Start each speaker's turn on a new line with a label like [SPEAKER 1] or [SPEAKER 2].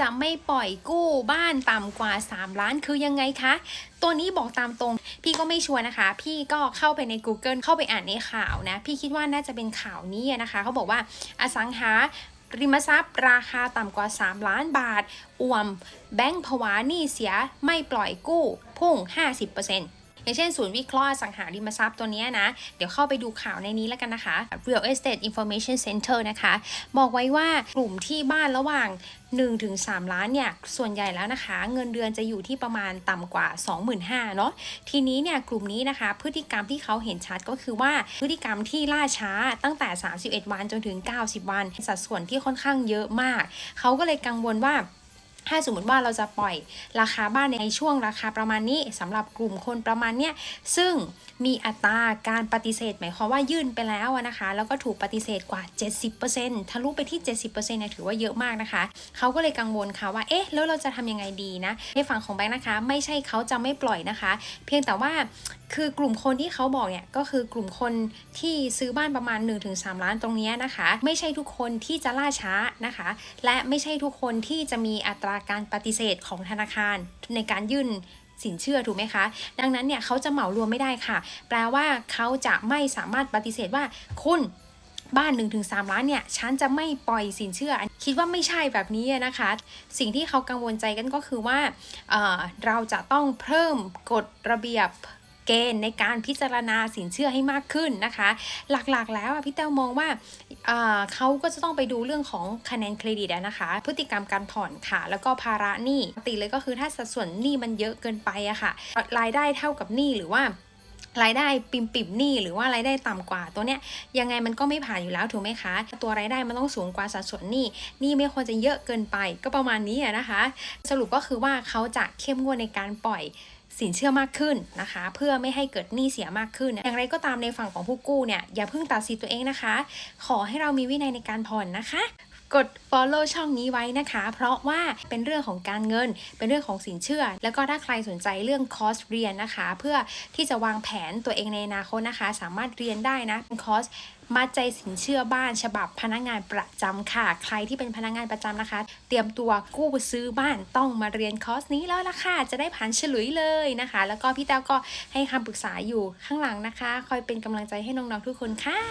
[SPEAKER 1] จะไม่ปล่อยกู้บ้านต่ำกว่า 3 ล้านคือยังไงคะ ตัวนี้บอกตามตรง พี่ก็ไม่ชัวร์นะคะ พี่ก็เข้าไปใน Google เข้าไปอ่านในข่าวนะ พี่คิดว่าน่าจะเป็นข่าวนี้นะคะ เขาบอกว่าอสังหาริมทรัพย์ราคาต่ำกว่า 3 ล้านบาท อ่วม แบงก์ผวาหนี้เสียไม่ปล่อยกู้ พุ่ง 50% อย่างเช่นศูนย์วิเคราะห์สังหาริมทรัพย์ตัวนี้นะ เดี๋ยวเข้าไปดูข่าวในนี้แล้วกันนะคะ Real Estate Information Center นะคะ บอกไว้ว่ากลุ่มที่บ้านระหว่าง 1-3 ล้านเนี่ย ส่วนใหญ่แล้วนะคะ เงินเดือนจะอยู่ที่ประมาณต่ำกว่า 25,000เนาะทีนี้เนี่ยกลุ่มนี้นะคะ พฤติกรรมที่เขาเห็นชัดก็คือว่าพฤติกรรมที่ล่าช้าตั้งแต่ 31 วันจนถึง 90 วัน สัดส่วนที่ค่อนข้างเยอะมาก เขาก็เลยกังวลว่า ถ้าสมมติว่าเราจะปล่อยราคาบ้านในช่วงราคาประมาณนี้สำหรับกลุ่มคนประมาณเนี้ยซึ่งมีอัตราการปฏิเสธ หมายความว่ายื่นไปแล้วนะคะ แล้วก็ถูกปฏิเสธกว่า 70%ทะลุไปที่ 70%เนี่ยถือว่าเยอะมากนะคะ เขาก็เลยกังวลค่ะว่า เอ๊ะ แล้วเราจะทำยังไงดีนะ ในฝั่งของแบงค์นะคะ ไม่ใช่เขาจะไม่ปล่อยนะคะ เพียงแต่ว่าคือกลุ่มคนที่เขาบอกเนี่ยก็คือกลุ่มคนที่ซื้อบ้านประมาณ 1-3 ล้านตรงนี้นะคะ ไม่ใช่ทุกคนที่จะล่าช้านะคะ และไม่ใช่ทุกคนที่จะมีอัตราการปฏิเสธของธนาคารในการยื่นสินเชื่อถูกไหมคะ ดังนั้นเนี่ยเขาจะเหมารวมไม่ได้ค่ะ แปลว่าเขาจะไม่สามารถปฏิเสธว่าคุณบ้าน 1-3 ล้านเนี่ยฉันจะไม่ปล่อยสินเชื่อ คิดว่าไม่ใช่แบบนี้นะคะ สิ่งที่เขากังวลใจกันก็คือว่าเเราจะต้องเพิ่มกฎระเบียบ เกณฑ์ในการพิจารณาสินเชื่อให้มากขึ้นนะคะ หลักๆ แล้วพี่เต้ามองว่าเเขาก็จะต้องไปดูเรื่องของคะแนนเครดิตนะคะ พฤติกรรมการผ่อนค่ะ แล้วก็ภาระหนี้ปกติเลยก็คือถ้าสัดส่วนหนี้มันเยอะเกินไปอะค่ะ รายได้เท่ากับหนี้หรือว่ารายได้ปิมปิมหนี้หรือว่ารายได้ต่ำกว่าตัวเนี้ยยังไงมันก็ไม่ผ่านอยู่แล้วถูกไหมคะ ตัวรายได้มันต้องสูงกว่าสัดส่วนหนี้หนี้ไม่ควรจะเยอะเกินไป ก็ประมาณนี้นะคะ สรุปก็คือว่าเขาจะเข้มงวดในการปล่อย สินเชื่อมากขึ้นนะคะ เพื่อไม่ให้เกิดหนี้เสียมากขึ้น อย่างไรก็ตามในฝั่งของผู้กู้เนี่ยอย่าเพิ่งตัดสินตัวเองนะคะ ขอให้เรามีวินัยในการผ่อนนะคะ กด follow ช่องนี้ไว้นะคะ เพราะว่าเป็นเรื่องของการเงิน เป็นเรื่องของสินเชื่อ แล้วก็ถ้าใครสนใจเรื่องคอร์สเรียนนะคะ เพื่อที่จะวางแผนตัวเองในอนาคตนะคะ สามารถเรียนได้นะเป็นคอร์สมัดใจสินเชื่อบ้านฉบับพนักงานประจำค่ะ ใครที่เป็นพนักงานประจำนะคะ เตรียมตัวกู้ซื้อบ้านต้องมาเรียนคอร์สนี้แล้วล่ะค่ะ จะได้ผ่านฉลุยเลยนะคะ แล้วก็พี่แต้วก็ให้คำปรึกษาอยู่ข้างหลังนะคะ คอยเป็นกำลังใจให้น้องๆทุกคนค่ะ